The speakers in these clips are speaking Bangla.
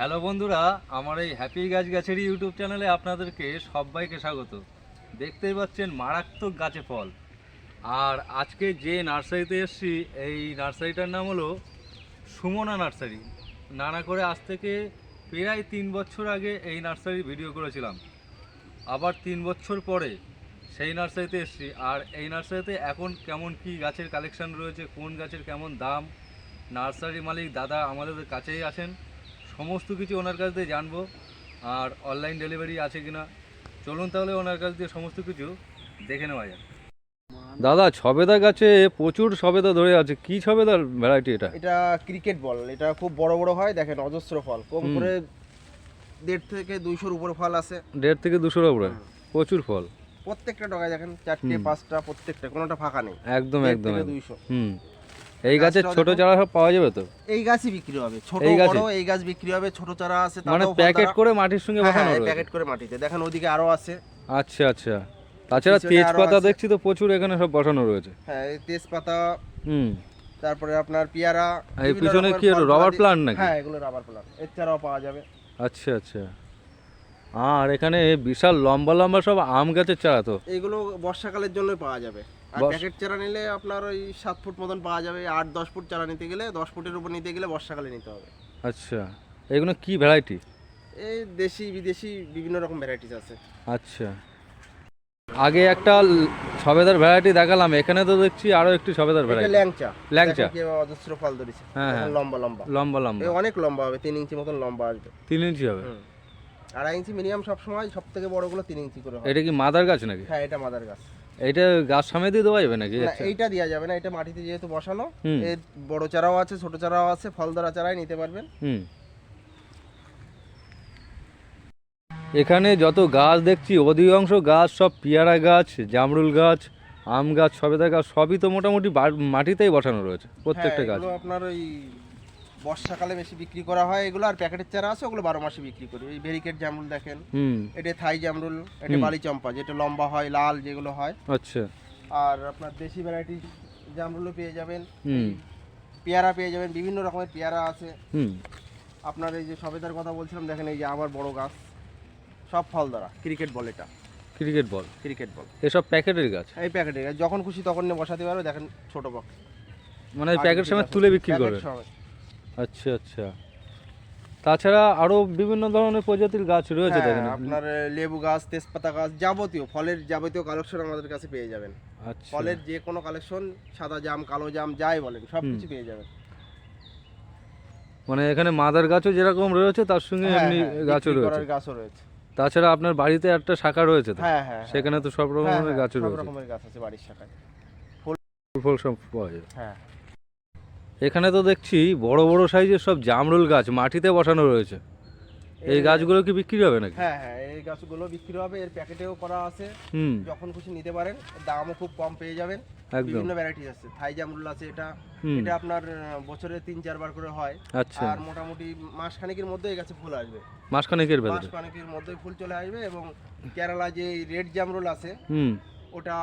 হ্যালো বন্ধুরা, আমার এই হ্যাপি গাছ গাছেরই ইউটিউব চ্যানেলে আপনাদেরকে সবাইকে স্বাগত। দেখতেই পাচ্ছেন মারাত্মক গাছে ফল। আর আজকে যে নার্সারিতে এসেছি, এই নার্সারিটার নাম হলো সুমনা নার্সারি। নানা করে আজ থেকে প্রায় তিন বছর আগে এই নার্সারি ভিডিও করেছিলাম। আবার তিন বছর পরে সেই নার্সারিতে এসেছি। আর এই নার্সারিতে এখন কেমন কি গাছের কালেকশন রয়েছে, কোন গাছের কেমন দাম? নার্সারি মালিক দাদা আমাদের কাছেই আছেন। সমস্ত কিছু ওনার কাছ দিয়ে জানব আর অনলাইন ডেলিভারি আছে কিনা। চলুন তাহলে ওনার কাছ দিয়ে সমস্ত কিছু দেখে নেওয়া যাক। দাদা ছবেদা গাছে প্রচুর সবেদা ধরে আছে। কি সবেদার ভ্যারাইটি এটা? এটা ক্রিকেট বল এটা খুব বড় বড় হয় দেখেন অজস্র ফল। কম করে দেড় থেকে দুইশোর উপরে ফল আছে। দেড় থেকে দুশোর উপরে? প্রচুর ফল। প্রত্যেকটা ডগায় দেখেন চারটে পাঁচটা প্রত্যেকটা কোনোটা ফাঁকা নেই। একদম একদম। দুইশো। হুম। এই গাছের ছোট চারা সব পাওয়া যাবে তো? এই গাছই বিক্রি হবে। ছোট? বড় এই গাছ বিক্রি হবে ছোট চারা আছে মানে প্যাকেট করে মাটির সঙ্গে হ্যাঁ, বসানো হ্যাঁ, প্যাকেট করে মাটিতে। দেখেন ওদিকে আরও আছে। আচ্ছা আচ্ছা। তাছাড়া তেজপাতা দেখছি তো প্রচুর এখানে সব বসানো রয়েছে। হ্যাঁ এই তেজপাতা হুম। তারপরে আপনার পেয়ারা এই পিছনে কি রবার প্লান্ট নাকি? হ্যাঁ এগুলো রাবার প্লান্ট এছাড়াও পাওয়া যাবে। আচ্ছা আচ্ছা। আর এখানে বিশাল লম্বা লম্বা সব আম গাছের চারা তো। এইগুলো বর্ষাকালের জন্য পাওয়া যাবে। আর প্যাকেট চারা নিলে আপনার ওই সাত ফুট মতন পাওয়া যাবে আট দশ ফুট চারা নিতে গেলে দশ ফুটের উপর নিতে গেলে বর্ষাকালে নিতে হবে। আচ্ছা এগুলো কি ভ্যারাইটি এই দেশি বিদেশি বিভিন্ন রকম ভ্যারাইটিস আছে। আচ্ছা। আগে একটা সবেদার ভ্যারাইটি দেখালাম এখানে তো দেখছি আরও একটি সবেদার ভ্যারাইটি ল্যাংচা। ল্যাংচা। অজস্র ফল ধরেছে। হ্যাঁ, হ্যাঁ। লম্বা লম্বা। লম্বা লম্বা। অনেক লম্বা হবে তিন ইঞ্চি মতন লম্বা আসবে। তিন ইঞ্চি হবে? আড়াই ইঞ্চি মিনিমাম সব সময় সব থেকে বড়গুলো তিন ইঞ্চি করে এটা কি মাদার গাছ নাকি? হ্যাঁ এটা মাদার গাছ। এটা গাছ সামনে দিয়ে দেওয়া যাবে নাকি? আচ্ছা। এইটা দেওয়া যাবে না এটা মাটিতে যেহেতু বসানো এর বড় চারাও আছে ছোট চারাও আছে ফল ধরা চারাই নিতে পারবেন। হুম। এখানে যত গাছ দেখছি অধিকাংশ গাছ সব পেয়ারা গাছ জামরুল গাছ আম গাছ সবেদা গাছ সবই তো মোটামুটি মাটিতেই বসানো রয়েছে প্রত্যেকটা হ্যাঁ, গাছ। আপনার ওই বর্ষাকালে বেশি বিক্রি করা হয় এগুলো আর প্যাকেটের চারা আছে ওগুলো বারো মাসে বিক্রি করি। এই ভেরিকেট জামরুল দেখেন। হুম। এটা থাই জামরুল এটা বালি চম্পা যেটা লম্বা হয় লাল যেগুলো হয়। আচ্ছা। আর আপনার দেশি ভ্যারাইটি জামরুলও পেয়ে যাবেন। পেয়ারা পেয়ে যাবেন বিভিন্ন রকমের পেয়ারা আছে। হুম। আপনার এই যে সবেদার কথা বলছিলাম দেখেন এই যে আমার বড় গাছ। সব ফল দ্বারা ক্রিকেট বল এটা। ক্রিকেট বল ক্রিকেট বল এসব প্যাকেটের গাছ? এই প্যাকেটের গাছ যখন খুশি তখন নিয়ে বসাতে পারবে দেখেন ছোট বক্স মানে প্যাকেট সময় তুলে বিক্রি করবে আচ্ছা আচ্ছা। তাছাড়া আরও বিভিন্ন ধরনের প্রজাতির গাছ রয়েছে দেখেন। হ্যাঁ, আপনার লেবু গাছ তেজপাতা গাছ যাবতীয় ফলের যাবতীয় কালেকশন আমাদের কাছে পেয়ে যাবেন। আচ্ছা। ফলের যে কোনো কালেকশন সাদা জাম কালো জাম যাই বলেন সব কিছু পেয়ে যাবেন। মানে এখানে মাদার গাছও যেরকম রয়েছে তার সঙ্গে হ্যাঁ, এমনি হ্যাঁ, গাছও রয়েছে। গাছও রয়েছে। তাছাড়া আপনার বাড়িতে একটা শাখা রয়েছে হ্যাঁ হ্যাঁ সেখানে তো সব রকমের হ্যাঁ, গাছও সব রকমের গাছ আছে বাড়ির শাখায়। ফুল ফল সব পাওয়া যায়। হ্যাঁ। এখানে তো দেখছি বড় বড় সাইজের সব জামরুল গাছ মাটিতে বসানো রয়েছে। এই গাছগুলো কি বিক্রি হবে নাকি? হ্যাঁ হ্যাঁ এই গাছগুলো বিক্রি হবে এর প্যাকেটেও করা আছে। হুম। যখন খুশি নিতে পারেন দামও খুব কম পেয়ে যাবেন। একদম। বিভিন্ন ভ্যারাইটিস আছে। থাই জামরুল আছে এটা। হুম। এটা আপনার আহ, বছরে তিন চারবার করে হয়। আচ্ছা। আর মোটামুটি মাস খানেকের মধ্যে এই গাছে ফুল আসবে। মাসখানেকের মাস ভেতরে? খানেকের মধ্যে ফুল চলে আসবে এবং কেরালা যে রেড জামরুল আছে হুম। ওটা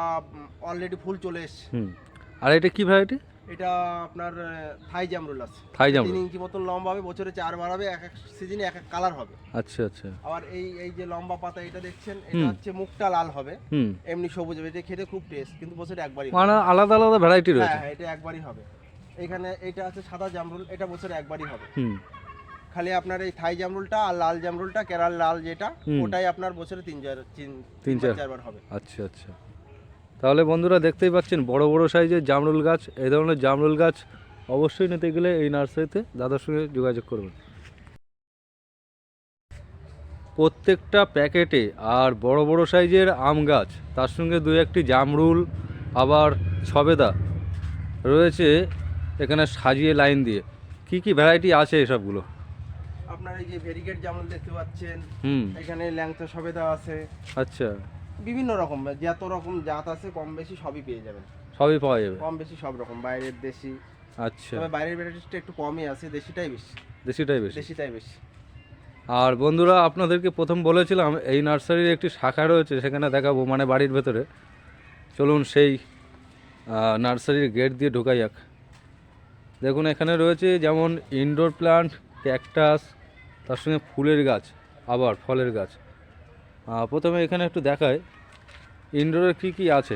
অলরেডি ফুল চলে এসছে। হুম। আর এটা কি ভ্যারাইটি এটা আপনার থাই জামরুল আছে। থাই তিন ইঞ্চি মতন লম্বা হবে বছরে চারবার হবে এক এক সিজনে এক এক কালার হবে। আচ্ছা আচ্ছা। আবার এই এই যে লম্বা পাতা এটা দেখছেন এটা হচ্ছে মুখটা লাল হবে। এমনি সবুজ হবে এটা খেতে খুব টেস্ট কিন্তু বছরে একবারই মানে আলাদা আলাদা ভ্যারাইটি রয়েছে। হ্যাঁ এটা একবারই হবে। এখানে এটা আছে সাদা জামরুল এটা বছরে একবারই হবে। খালি আপনার এই থাই জামরুলটা আর লাল জামরুলটা কেরাল লাল যেটা ওটাই আপনার বছরে তিন চার তিন চার। চারবার হবে। আচ্ছা আচ্ছা। তাহলে বন্ধুরা দেখতেই পাচ্ছেন বড় বড় সাইজের জামরুল গাছ এই ধরনের জামরুল গাছ অবশ্যই নিতে গেলে এই নার্সারিতে দাদার সঙ্গে যোগাযোগ করবেন। প্রত্যেকটা প্যাকেটে আর বড় বড় সাইজের আম গাছ তার সঙ্গে দু একটি জামরুল আবার ছবেদা রয়েছে এখানে সাজিয়ে লাইন দিয়ে। কি কি ভ্যারাইটি আছে এসবগুলো? আপনার এই যে ভেরিগেট জামরুল দেখতে পাচ্ছেন হুম। এখানে ল্যাংচা সবেদা আছে। আচ্ছা। বিভিন্ন রকম যত রকম জাত আছে কম বেশি সবই পেয়ে যাবেন। সবই পাওয়া যাবে? কম বেশি সব রকম বাইরের দেশি। আচ্ছা। তবে বাইরের ভ্যারাইটিসটা একটু কমই আছে দেশিটাই বেশি। দেশিটাই বেশি? দেশিটাই বেশি। আর বন্ধুরা আপনাদেরকে প্রথম বলেছিলাম এই নার্সারির একটি শাখা রয়েছে সেখানে দেখাবো মানে বাড়ির ভেতরে। চলুন সেই নার্সারির গেট দিয়ে ঢোকা যাক। দেখুন এখানে রয়েছে যেমন ইনডোর প্লান্ট ক্যাকটাস তার সঙ্গে ফুলের গাছ আবার ফলের গাছ। প্রথমে এখানে একটু দেখায় ইনডোরের কি কি আছে?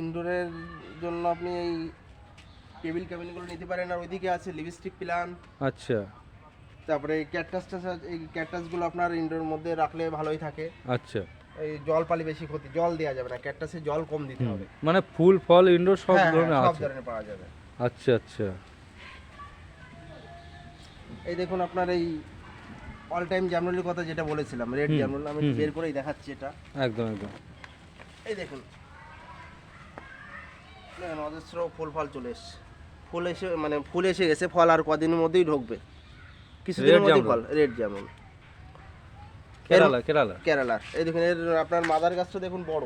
ইনডোরের জন্য আপনি এই টেবিল ক্যাবিনগুলো নিতে পারেন আর ওইদিকে আছে লিপস্টিক প্ল্যান আচ্ছা। তারপরে এই ক্যাকটাসটা এই ক্যাকটাসগুলো আপনার ইনডোর মধ্যে রাখলে ভালোই থাকে। আচ্ছা। এই জল পালি বেশি ক্ষতি জল দেওয়া যাবে না ক্যাকটাসে জল কম দিতে হবে। মানে ফুল ফল ইনডোর সব হ্যাঁ, ধরনের হ্যাঁ, সব ধরনের পাওয়া যাবে। আচ্ছা আচ্ছা। এই দেখুন আপনার এই অল টাইম জামরুলের কথা যেটা বলেছিলাম রেড জামরুল আমি বের করেই দেখাচ্ছি এটা। একদম একদম। এই দেখুন। দেখেন অজস্র ফুল ফল চলে এসছে। ফুল এসে মানে ফুল এসে গেছে ফল আর কদিনের মধ্যেই ঢুকবে। কিছুদিনের মধ্যেই ফল রেড জামরুল কেরালা কেরালা কেরালার এই দেখুন এর আপনার মাদার গাছটা দেখুন বড়।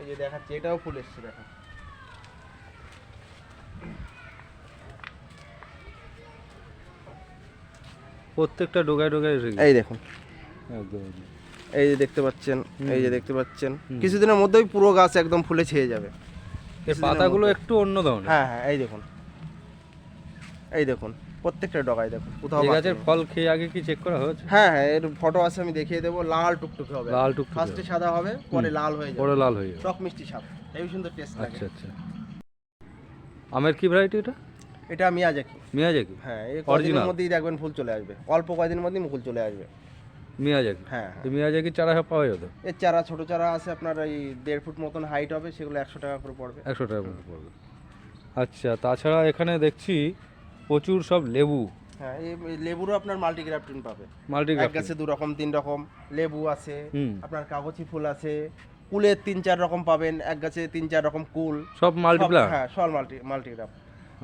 এই যে দেখাচ্ছি এটাও ফুল এসছে দেখেন প্রত্যেকটা ডোগায় ডোগায় এসে গেছে। এই দেখুন। একদম। এই যে দেখতে পাচ্ছেন এই যে দেখতে পাচ্ছেন। কিছুদিনের মধ্যেই পুরো গাছ একদম ফুলে ছেয়ে যাবে। এর পাতাগুলো একটু অন্য ধরনের। হ্যাঁ হ্যাঁ এই দেখুন। এই দেখুন প্রত্যেকটা ডগায় দেখুন কোথাও গাছের ফল খেয়ে আগে কি চেক করা হয়েছে? হ্যাঁ হ্যাঁ এর ফটো আছে আমি দেখিয়ে দেবো। লাল টুকটুকে হবে। লাল টুকটুকে ফার্স্টে সাদা হবে পরে লাল হয়ে যাবে। বড় লাল হয়ে যাবে। টক মিষ্টি স্বাদ হেবি সুন্দর টেস্ট লাগে। আচ্ছা। আচ্ছা আমের কি ভ্যারাইটি এটা? এটা মিয়াজাকি মিয়াজাকি হ্যাঁ Original? মধ্যেই দেখবেন ফুল চলে আসবে। অল্প কয়দিনের মধ্যেই মুকুল চলে আসবে। মিয়াজাকি হ্যাঁ হ্যাঁ। তো মিয়াজাকি চারা পাওয়া যেত এর চারা ছোট চারা আছে আপনার এই দেড় ফুট মতন হাইট হবে সেগুলো একশো টাকা করে পড়বে। একশো টাকার মতো পড়বে। আচ্ছা তাছাড়া এখানে দেখছি প্রচুর সব লেবু। হ্যাঁ এই লেবুরও আপনার মাল্টি গ্রাফটিং পাবে। মাল্টি এক গাছে দু রকম তিন রকম লেবু আছে আপনার কাগজি ফুল আছে কুলের তিন চার রকম পাবেন এক গাছে তিন চার রকম কুল। সব মাল্টিপ্লান সব- হ্যাঁ সব মাল্টি মাল্টিগ্রাফ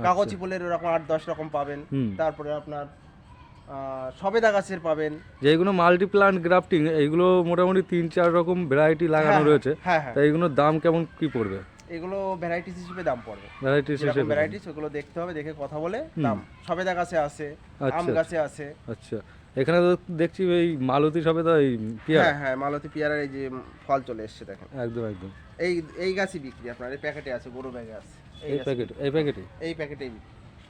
কাগজি ফুলের এরকম আট দশ রকম পাবেন। তারপরে আপনার সবেদা গাছের পাবেন। যেগুলো মাল্টিপ্লান্ট গ্রাফটিং এইগুলো মোটামুটি তিন চার রকম ভ্যারাইটি লাগানো হ্যাঁ, রয়েছে। হ্যাঁ হ্যাঁ। এইগুলোর দাম কেমন কি পড়বে? এগুলো ভ্যারাইটিস হিসেবে দাম পড়বে। ভ্যারাইটি হিসেবে। ভ্যারাইটিস ওগুলো দেখতে হবে দেখে কথা বলে। দাম সবেদা গাছে আছে আম আচ্ছা। গাছে আছে। আচ্ছা। এখানে তো দেখছি এই মালতী সবে তো এই পেয়ারা। হ্যাঁ হ্যাঁ মালতী পেয়ারার এই যে ফল চলে এসছে দেখেন। একদম একদম। এই এই গাছই বিক্রি আপনার এই প্যাকেটে আছে বড় ব্যাগে আছে। এই প্যাকেট এই প্যাকেটে? এই প্যাকেটেই।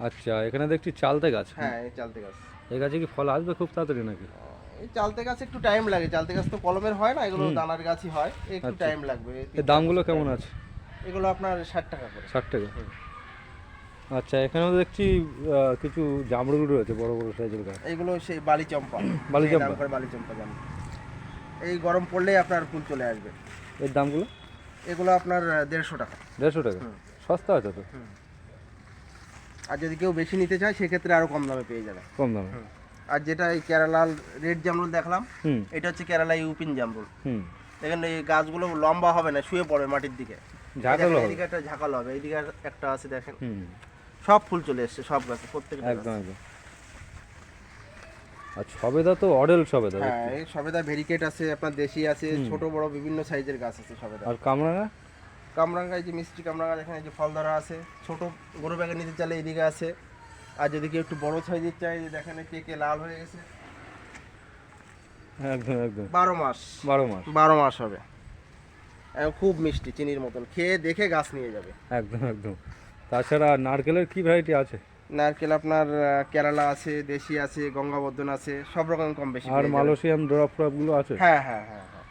আচ্ছা এখানে দেখছি চালতে গাছ। হ্যাঁ এই চালতে গাছ। এই গাছে কি ফল আসবে খুব তাড়াতাড়ি নাকি? এই চালতে গাছ একটু টাইম লাগে। চালতে গাছ তো কলমের হয় না এগুলো দানার গাছই হয়। একটু আচ্ছা। টাইম লাগবে। এই এর দামগুলো কেমন আছে? এগুলো আপনার ষাট টাকা করে। ষাট টাকা। আচ্ছা এখানেও দেখছি কিছু জামরুল রয়েছে বড় বড় সাইজের গাছ। এইগুলো সেই বালি চম্পা। বালি চম্পা? বালি চম্পা জাম। এই গরম পড়লেই আপনার ফুল চলে আসবে। এর দামগুলো এগুলো আপনার দেড়শো টাকা। দেড়শো টাকা। সস্তা আছে তো। আর যদি কেউ বেশি নিতে চায় সেক্ষেত্রে আরও কম দামে পেয়ে যাবে। কম দামে। আর যেটা এই কেরালাল রেড জামরুল দেখলাম এটা হচ্ছে কেরালা ইউপিন জামরুল। দেখেন এই গাছগুলো লম্বা হবে না শুয়ে পড়বে মাটির দিকে। ঝাঁকালো হবে। এদিকে একটা ঝাঁকাল হবে এইদিকে একটা আছে দেখেন। সব ফুল চলে এসছে সব গাছে প্রত্যেকটা একদম একদম। আর সবেদা তো অডেল সবেদা হ্যাঁ এই সবেদা ভেরিকেট আছে আপনার দেশি আছে ছোট বড় বিভিন্ন সাইজের গাছ আছে সবেদা। আর কামরাঙা? কামরাঙ্গা এই যে মিষ্টি কামরাঙ্গা এই যে ফল ধরা আছে। ছোট গরু ব্যাগে নিতে চাইলে এইদিকে আছে। আর যদি কেউ একটু বড় সাইজের চাই যে দেখেন কেকে লাল হয়ে গেছে। একদম একদম। বারো মাস। বারো মাস। বারো মাস হবে। খুব মিষ্টি চিনির মতন। খেয়ে দেখে গাছ নিয়ে যাবে। একদম একদম। তাছাড়া নারকেলের কি ভ্যারাইটি আছে? নারকেল আপনার কেরালা আছে দেশি আছে গঙ্গাবর্ধন আছে সব রকম কম বেশি আর। মালয়েশিয়ান ড্রপগুলো আছে? হ্যাঁ হ্যাঁ হ্যাঁ হ্যাঁ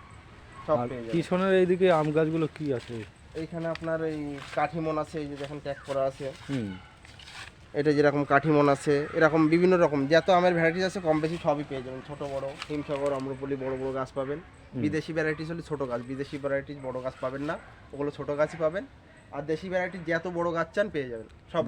সব আর পেয়ে যাবেন। কিশনের এইদিকে আম গাছগুলো কি আছে? এইখানে আপনার এই কাঠিমন আছে এই যে দেখেন ট্যাগ করা আছে। হুম। এটা যেরকম কাঠিমন আছে এরকম বিভিন্ন রকম। যত আমের ভ্যারাইটিস আছে কম বেশি সবই পেয়ে যাবেন। ছোট বড় হিমসাগর অম্রপলি বড় বড় গাছ পাবেন। বিদেশি ভ্যারাইটিস হলে ছোট গাছ বিদেশি ভ্যারাইটিস বড় গাছ পাবেন না। ওগুলো ছোট গাছই পাবেন। আর দেশি ভ্যারাইটিস যত বড় গাছ চান পেয়ে যাবেন। সব।